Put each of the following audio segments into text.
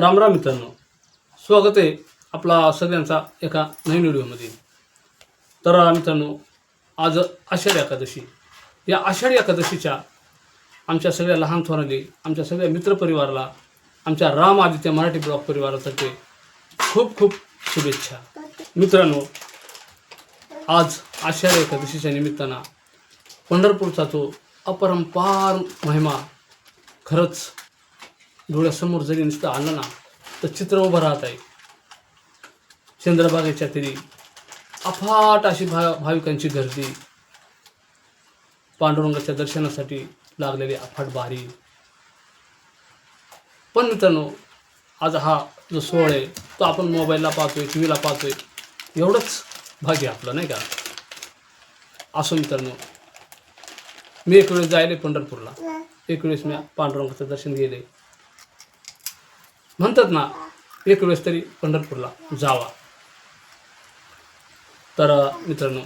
रामराम मित्रांनो. स्वागत आहे आपला सगळ्यांचा एका नवीन व्हिडिओमध्ये. तर मित्रांनो आज आषाढी एकादशी. या आषाढी एकादशीच्या आमच्या सगळ्या लहान थोरांनी आमच्या सगळ्या मित्रपरिवाराला आमच्या राम आदित्य मराठी ब्लॉग परिवारातर्फे खूप खूप शुभेच्छा. मित्रांनो आज आषाढी एकादशीच्या निमित्तानं पंढरपूरचा तो अपरंपार महिमा खरंच डोळ्यासमोर जरी नुसतं आलं ना तर चित्र उभं राहत आहे. चंद्रभागेच्या तरी अफाट अशी भा भाविकांची गर्दी. पांडुरंगाच्या दर्शनासाठी लागलेली अफाट बारी. पण मित्रांनो आज हा जो सोहळ आहे तो आपण मोबाईलला पाहतोय टी व्हीला पाहतोय एवढंच भाग्य आपलं नाही का? असो मित्रांनो मी एक वेळेस जायले पंढरपूरला. एक वेळेस मी पांडुरंगाचं दर्शन गेले म्हणतात ना एक वेळेस तरी पंढरपूरला जावा. तर मित्रांनो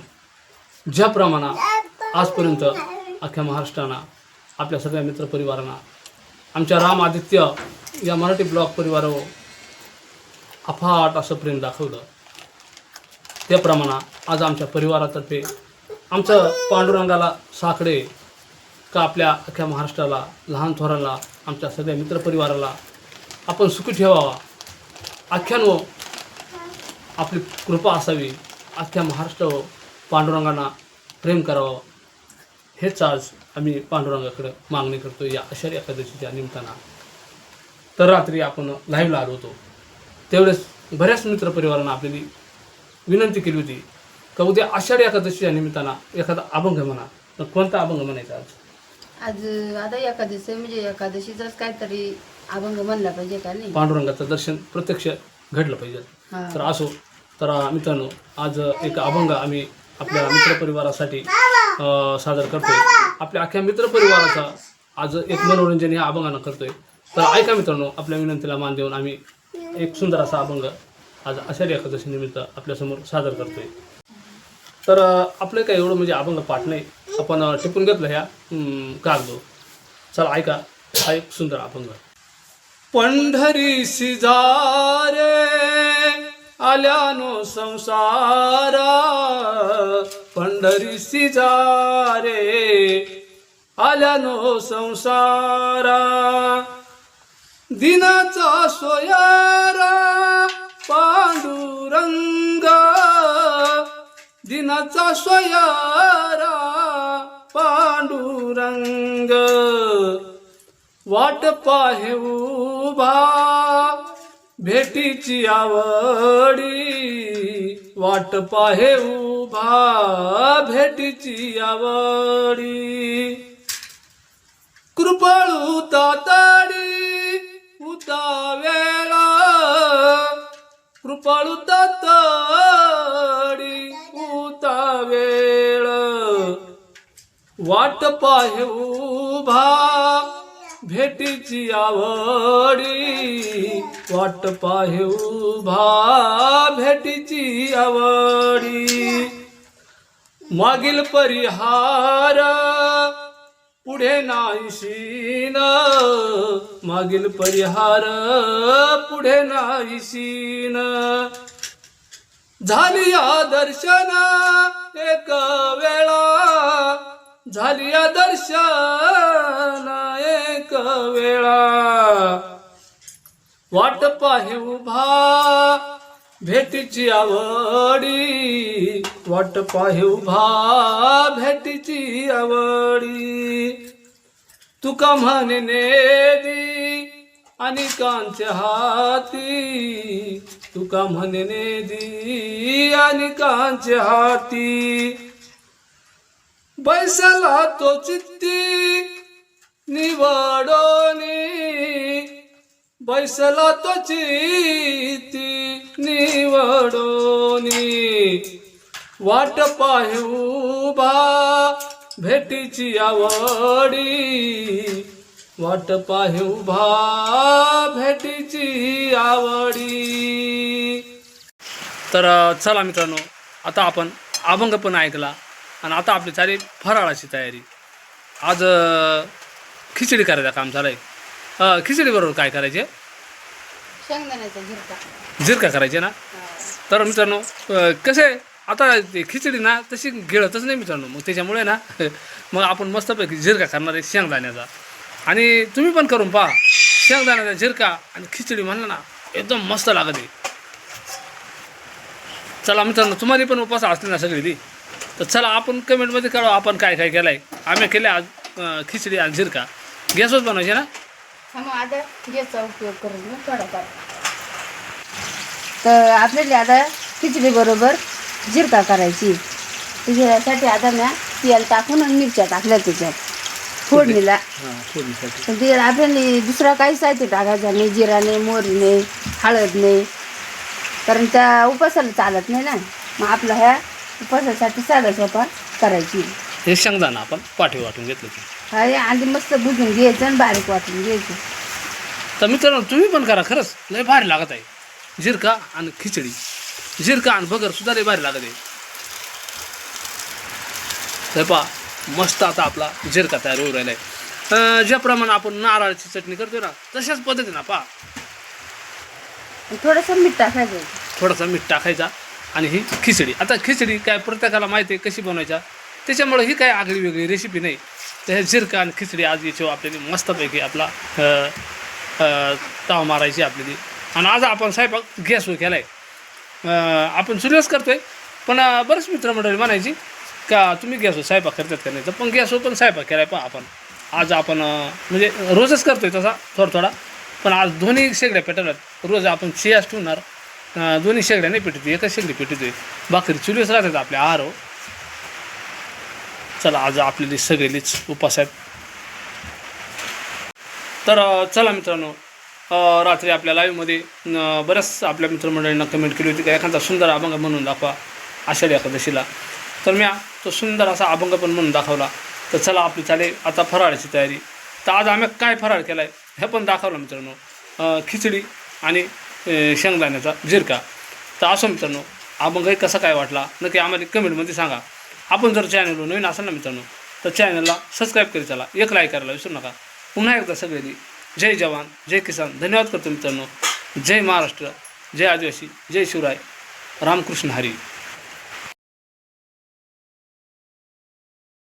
ज्याप्रमाणे आजपर्यंत अख्ख्या महाराष्ट्रांना आपल्या सगळ्या मित्रपरिवारांना आमच्या राम आदित्य या मराठी ब्लॉग परिवारावर अफाट असं प्रेम दाखवलं. त्याप्रमाणे आज आमच्या परिवारातर्फे आमचं पांडुरंगाला साकडे का आपल्या अख्ख्या महाराष्ट्राला लहान थोराला आमच्या सगळ्या मित्रपरिवाराला आपण सुखी ठेवावा. आख्यानो आपली कृपा असावी. अख्ख्या महाराष्ट्रावर पांडुरंगांना प्रेम करावं. हेच आज आम्ही पांडुरंगाकडं मागणी करतो या आषाढी एकादशीच्या निमित्तानं. तर रात्री आपण लाईव्हला आलो होतो. त्यावेळेस बऱ्याच मित्रपरिवारानं आपल्याली विनंती केली होती का उद्या आषाढी एकादशीच्या निमित्तानं एखादा अभंग म्हणा. तर कोणता अभंग म्हणायचा आज? आज आता एकादशी म्हणजे एकादशीचाच काहीतरी अभंग म्हणला पाहिजे का नाही? पांडुरंगाचं दर्शन प्रत्यक्ष घडलं पाहिजे. हा. तर असो तर मित्रांनो आज एक अभंग आम्ही आपल्या मित्रपरिवारासाठी अं, सादर करतोय. आपल्या अख्ख्या मित्रपरिवाराचा आज एक मनोरंजन या अभंगानं करतोय. तर ऐका मित्रांनो आपल्या विनंतीला मान देऊन आम्ही एक सुंदर असा अभंग आज आषाढी एकादशी निमित्त आपल्यासमोर सादर करतोय. तर अं, आपलं काय एवढं म्हणजे अभंग पाठ नाही. आपण अं, टिपून घेतलं ह्या कागदो. चला ऐका हा एक सुंदर अभंग. पंढरी सिजारे आल्यानो संसारा. पंढरी सिजारे आल्यानो संसारा. दिनाचा सोयारा पांडुरंग. दिनाचा सोयारा पांडुरंग. वाट पाहे उभा भेटीची आवडी. वाट पाहे उभा भेटीची आवडी. कृपळू तातडी उता वेळा. तातडी उतावेळ वेळ. वाट पाहे उभा भेटीची आवडी वाट पाहे उभा भेटीची आवडी. मागील परिहार पुढे नाहीशीन मागील परिहार पुढे नाहीशीन झाली या दर्शन एक वेळा झाली या दर्शन एक वेळा. वाट पाहे उभा भेटीची आवडी. वाट पाहे उभा भेटीची आवडी. तुका म्हणे नेदी आणि कांचे हाती. तुका म्हणे नेदी आणि कांचे हाती. बैसला तो चित्ती निवडोनी. बैसला तो चित्ती निवडोनी. वाट पाहे उभा भेटीची आवडी. वाट पाहे उभा भेटीची आवडी. तर चला मित्रांनो आता आपण अभंग पण ऐकला. आणि आता आपली चालली फराळाची तयारी. आज खिचडी करायचं काम चालू आहे खिचडी बरोबर काय करायचे? झिरका. करायचे ना? तर मित्रांनो कसं आता ते खिचडी ना तशी गिळतच नाही मित्रांनो. मग त्याच्यामुळे ना मग आपण मस्तपैकी जिरका करणार आहे शेंगदाण्याचा. आणि तुम्ही पण करून पहा. शेंगदाण्याचा जिरका आणि खिचडी म्हणलं ना एकदम मस्त लागत. चला मित्रांनो तुम्हाला पण उपास असले ना सगळी ती तर चला आपण कमेंटमध्ये कळवा आपण काय काय केलं आहे आम्ही केले आज अ, खिचडी आणि जिरका गॅसच बनवायचे ना? मग आता गॅसचा उपयोग करून घेऊ थोडाफार. तर आपल्याला आता खिचडी बरोबर जिरका करायची. त्याच्यासाठी आता मी तेल टाकून आणि मिरच्या टाकल्या त्याच्यात. फोडणीला. हां फोडणीसाठी. पण ते आपल्याला दुसरा काही साहित्य टाकायचं. नाही जिरा नाही मोहरी नाही हळद नाही कारण त्या उपासाला चालत नाही ना. मग आपला ह्या उपासासाठी साधा सोपा करायची. हे शेंगदाणा आपण पाठी वाटून घेतलं की. हा हे आधी मस्त भुजून घ्यायचं आणि बारीक वाटून घ्यायचं. तर मित्रांनो तुम्ही पण करा खरंच. लय भारी लागत आहे. जिरका आणि खिचडी. जिरका आणि बगर सुद्धा लय भारी लागत आहे. तर पहा मस्त आता आपला जिरका तयार होऊ राहिला आहे ज्याप्रमाणे आपण नारळाची चटणी करतो ना तशाच पद्धतीनं पहा. थोडंसं मीठ टाकायचं. थोडासा मीठ टाकायचा. आणि ही खिचडी. आता खिचडी काय प्रत्येकाला माहिती आहे कशी बनवायच्या? त्याच्यामुळे ही काय आगळी वेगळी रेसिपी नाही. तर हे जिरका आणि खिचडी आज याच्यावर आपल्याला मस्तपैकी आपला ताव मारायची आपल्याला. आणि आज आपण स्वयंपाक गॅसवर केला आहे आपण सुरुवास करतो आहे पण बरेच मित्रमंडळी म्हणायची का तुम्ही गॅसवर स्वयंपाक करतात का नाही? तर पण गॅसवर पण स्वयंपाक केला आहे पण आपण. आज आपण म्हणजे रोजच करतो आहे तसा थोडा थोडा पण आज दोन्ही शेगड्या पेटवल्यात. रोज आपण चियास ठेवणार. दोन्ही शेगड्या नाही पेटवते एकाच शेगडी पेटवते भाकरी चुलीच राहतात आपल्या आरो हो. चला आज आपल्याला सगळेलीच उपास आहेत. तर चला मित्रांनो रात्री आपल्या लाईव्हमध्ये बऱ्याच आपल्या मित्रमंडळींना कमेंट केली होती का एखादा सुंदर अभंग म्हणून दाखवा आषाढी एकादशीला. तर मी तो सुंदर असा अभंग पण म्हणून दाखवला. तर चला आपली चालेल आता फराळाची तयारी. तर आज आम्ही काय फराळ केला आहे हे पण दाखवलं मित्रांनो. खिचडी आणि शेंगदाण्याचा जिरका तर असं मित्रांनो अभंग कसा काय वाटला नक्की आम्हाला कमेंटमध्ये सांगा. आपण जर चॅनलवर नवीन असाल ना मित्रांनो तर चॅनलला सबस्क्राईब करी चला. एक लाईक करायला विसरू नका. पुन्हा एकदा सगळ्यांनी जय जवान जय किसान. धन्यवाद करतो मित्रांनो. जय महाराष्ट्र जय आदिवासी जय शिवराय. रामकृष्ण हरी.